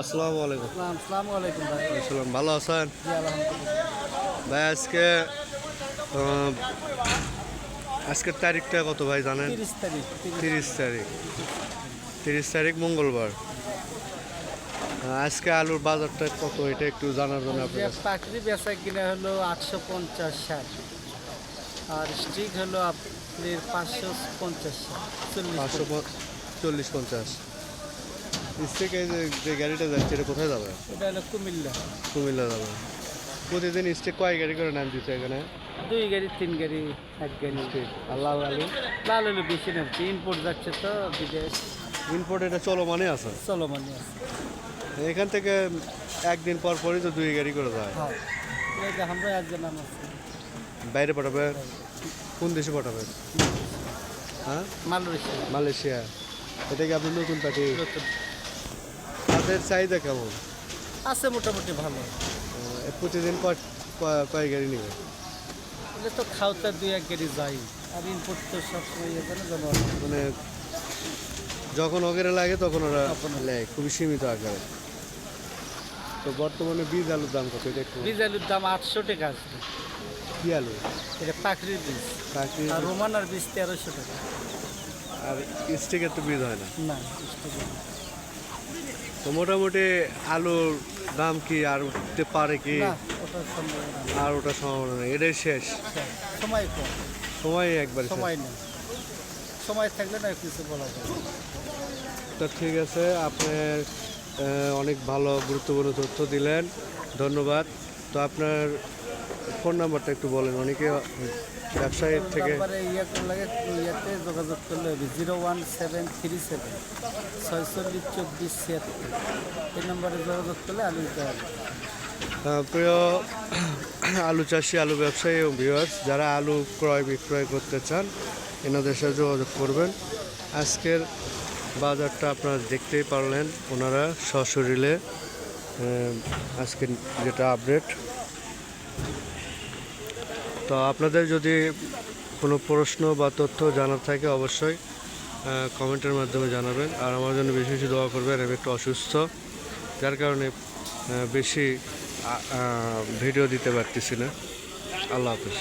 আসসালামু আলাইকুম। আসসালাম আসসালামু আলাইকুম ভাই। আসসালাম ভালো আছেন? ভাই আজকে আজকের তারিখটা কত ভাই জানেন? তিরিশ তারিখ তিরিশ তারিখ। মঙ্গলবার। আজকে আলুর বাজারটা কত এটা একটু জানার জন্য। পাকড়ি বেচা কিনা হলো আটশো পঞ্চাশ ষাট। আর স্টিক হলো আপনার পাঁচশো পঞ্চাশ ষাট চল্লিশ পাঁচশো চল্লিশ পঞ্চাশ। থেকে যে গাড়িটা যাচ্ছে এটা কোথায় যাবে? এটা হলো কুমিল্লা। কুমিল্লা যাবে। প্রতিদিন স্টেক কয় গাড়ি করে নাম দিচ্ছে এখানে? দুই গাড়ি তিন গাড়ি এক গাড়ি। স্টেক আর লাল আলু লাল হলো বেশি নামছে ইম্পোর্ট যাচ্ছে তো বিদেশ। ইম্পোর্ট এটা চলমানে আছে? চলো মানে আছে। এখান থেকে একদিন পর পরই তো দুই গাড়ি করে যায়। হ্যাঁ। আমরা একজন নাম আছে। বাইরে পাঠাবে? কোন দেশে পাঠাবে? হ্যাঁ? মালয়েশিয়া। মালয়েশিয়া। এটা কি আপনি নতুন পার্টি তাদের চাহিদা কেমন? আছে মোটামুটি ভালো। প্রতিদিন কয় গাড়ি নেবে? এটা তো খাওয়াতে দুই এক গাড়ি যাই আর ইম্পোর্ট তো সবসময় ইয়ে করে মানে যখন ওগেরে লাগে তখন ওরা নেয় খুবই সীমিত আকারে। তো বর্তমানে বীজ আলুর দাম কত এটা বীজ আলুর দাম আটশো টাকা আছে। কি আলু? এটা পাখির বীজ। কাকি আর রোমানার বীজ তেরোশো টাকা। আর স্টিকের তো বীজ হয় না। না। তো মোটামুটি আলুর দাম কি আর উঠতে পারে কি? আর ওটা সম্ভাবনা নেই এটাই শেষ। সময় কম। সময় একবার সময় নেই। সময় থাকলে না কিছু বলা যায় তো ঠিক আছে আপনি অনেক ভালো গুরুত্বপূর্ণ তথ্য দিলেন। ধন্যবাদ। তো আপনার ফোন নাম্বারটা একটু বলেন অনেকে ব্যবসায়ীর থেকে। ইয়ে ইয়েতে যোগাযোগ করলে হবে zero one seven three seven ছয়চল্লিশ চব্বিশ ছিয়াত্তর। এই নম্বরে যোগাযোগ করলে আমি দিতে আহ, প্রিয় আলু চাষি আলু ব্যবসায়ী এবং ভিউয়ার্স যারা আলু ক্রয় বিক্রয় করতে চান এনাদের সাথে যোগাযোগ করবেন। আজকের বাজারটা আপনারা দেখতেই পারলেন ওনারা সশরীরে আজকের যেটা আপডেট তো আপনাদের যদি কোনো প্রশ্ন বা তথ্য জানার থাকে অবশ্যই কমেন্টের মাধ্যমে জানাবেন। আর আমার জন্য বেশি বেশি দোয়া করবেন, আমি একটু অসুস্থ, যার কারণে বেশি ভিডিও দিতে পারতেছি না। আল্লাহ হাফিজ।